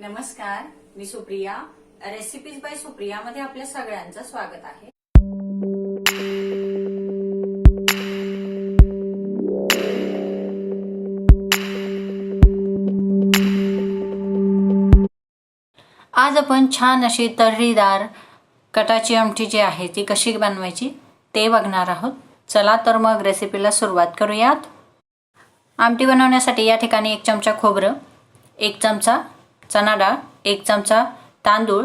नमस्कार मी Supriya. Recipes by Supriya मध्ये आपल्या सगळ्यांचं स्वागत आहे. आज आपण छान अशी तर्रीदार कटाची आमटी जी आहे ती कशी बनवायची ते बघणार आहोत. चला तर मग रेसिपीला सुरुवात करूयात. आमटी बनवण्यासाठी या ठिकाणी एक चमचा खोबरं एक चमचा चणा डाळ एक चमचा तांदूळ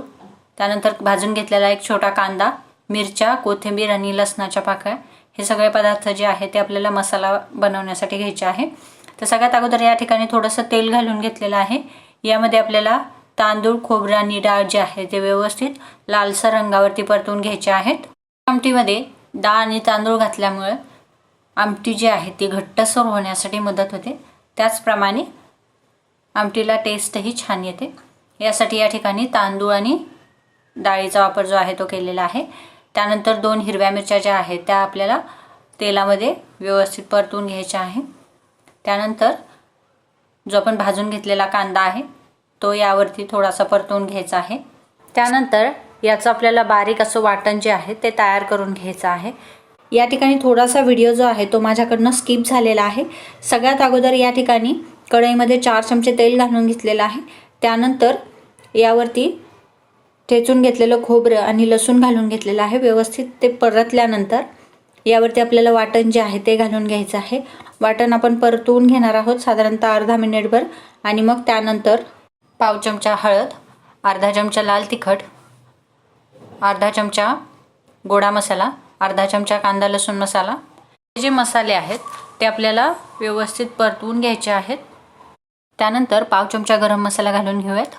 त्यानंतर भाजून घेतलेला एक छोटा कांदा मिरच्या कोथिंबीर आणि लसणाच्या पाकळ्या. हे सगळे पदार्थ जे आहे ते आपल्याला मसाला बनवण्यासाठी घ्यायचे आहे. तर सगळ्यात अगोदर या ठिकाणी थोडंसं तेल घालून घेतलेलं आहे. यामध्ये आपल्याला तांदूळ खोबरं आणि डाळ जे आहे ते व्यवस्थित लालसर रंगावरती परतून घ्यायचे आहेत. आमटीमध्ये डाळ आणि तांदूळ घातल्यामुळे आमटी जी आहे ती घट्टसर होण्यासाठी मदत होते. त्याचप्रमाणे आमटीला टेस्टही छान येते. यासाठी या ठिकाणी तांदूळ आणि डाळीचा वापर जो आहे तो केलेला आहे. त्यानंतर दोन हिरव्या मिरच्या ज्या आहेत त्या आपल्याला तेलामध्ये व्यवस्थित परतून घ्यायच्या आहे. त्यानंतर जो आपण भाजून घेतलेला कांदा आहे तो यावरती थोडासा परतून घ्यायचा आहे. त्यानंतर याचं आपल्याला बारीक असं वाटण जे आहे ते तयार करून घ्यायचं आहे. या ठिकाणी थोडासा व्हिडिओ जो आहे तो माझ्याकडनं स्किप झालेला आहे. सगळ्यात अगोदर या ठिकाणी कढईमध्ये चार चमचे तेल घालून घेतलेलं आहे. त्यानंतर यावरती ठेचून घेतलेलं खोबरं आणि लसूण घालून घेतलेलं आहे. व्यवस्थित ते परतल्यानंतर यावरती आपल्याला वाटण जे आहे ते घालून घ्यायचं आहे. वाटण आपण परतवून घेणार आहोत साधारणतः अर्धा मिनिटभर आणि मग त्यानंतर पाव चमचा हळद अर्धा चमचा लाल तिखट अर्धा चमचा गोडा मसाला अर्धा चमचा कांदा लसूण मसाला. हे जे मसाले आहेत ते आपल्याला व्यवस्थित परतवून घ्यायचे आहेत. त्यानंतर पाव चमचा गरम मसाला घालून घेऊयात.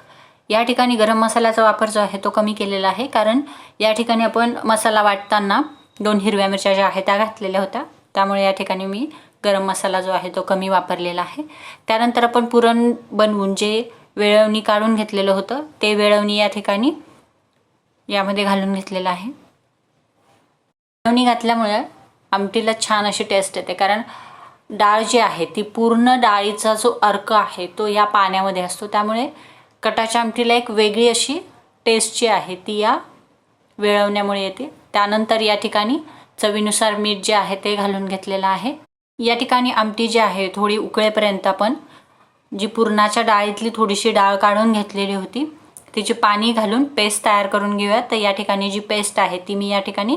या ठिकाणी गरम मसाल्याचा वापर जो आहे तो कमी केलेला आहे कारण या ठिकाणी आपण मसाला वाटताना दोन हिरव्या मिरच्या ज्या आहेत त्या घातलेल्या होत्या. त्यामुळे या ठिकाणी मी गरम मसाला जो आहे तो कमी वापरलेला आहे. त्यानंतर आपण पुरण बनवून जे वेळवणी काढून घेतलेलं होतं ते वेळवणी या ठिकाणी यामध्ये घालून घेतलेलं आहे. वेळवणी घातल्यामुळे आमटीला छान अशी टेस्ट येते कारण डाळ जी आहे ती पूर्ण डाळीचा जो अर्क आहे तो या पाण्यामध्ये असतो. त्यामुळे कटाच्या आमटीला एक वेगळी अशी टेस्ट जी आहे ती या वेळवण्यामुळे येते. त्यानंतर या ठिकाणी चवीनुसार मीठ जे आहे ते घालून घेतलेलं आहे. या ठिकाणी आमटी जी आहे थोडी उकळेपर्यंत आपण जी पुरणाच्या डाळीतली थोडीशी डाळ काढून घेतलेली होती तिची पाणी घालून पेस्ट तयार करून घेऊया. तर या ठिकाणी जी पेस्ट आहे ती मी या ठिकाणी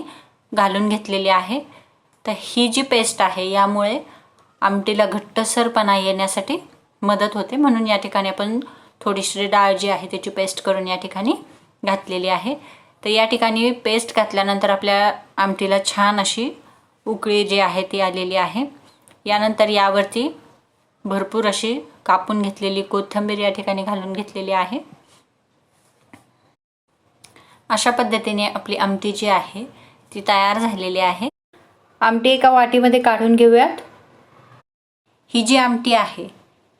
घालून घेतलेली आहे. तर ही जी पेस्ट आहे यामुळे आमटीला घट्टसरपणा येण्यासाठी मदत होते. म्हणून या ठिकाणी आपण थोडीशी डाळ जी आहे त्याची पेस्ट करून या ठिकाणी घातलेली आहे. तर या ठिकाणी पेस्ट घातल्यानंतर आपल्या आमटीला छान अशी उकळी जी आहे ती आलेली आहे. यानंतर यावरती भरपूर अशी कापून घेतलेली कोथिंबीर या ठिकाणी घालून घेतलेली आहे. अशा पद्धतीने आपली आमटी जी आहे ती तयार झालेली आहे. आमटी एका वाटीमध्ये काढून घेऊयात. ही जी आमटी आहे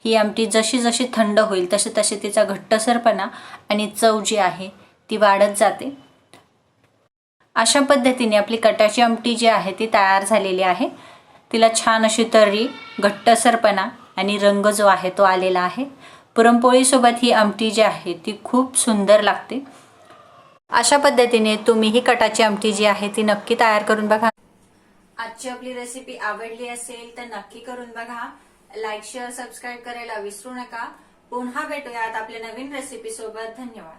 ही आमटी जशी जशी थंड होईल तसे तसे तिचा घट्टसरपणा आणि चव जी आहे ती वाढत जाते. अशा पद्धतीने आपली कटाची आमटी जी आहे ती तयार झालेली आहे. तिला छान अशी तर्री घट्टसरपणा आणि रंग जो आहे तो आलेला आहे. पुरणपोळीसोबत ही आमटी जी आहे ती खूप सुंदर लागते. अशा पद्धतीने तुम्ही ही कटाची आमटी जी आहे ती नक्की तयार करून बघा. आजची आपली रेसिपी आवडली असेल तर नक्की करून बघा. लाईक शेअर सबस्क्राईब करायला विसरू नका. पुन्हा भेटूयात आपल्या नवीन रेसिपी सोबत. धन्यवाद.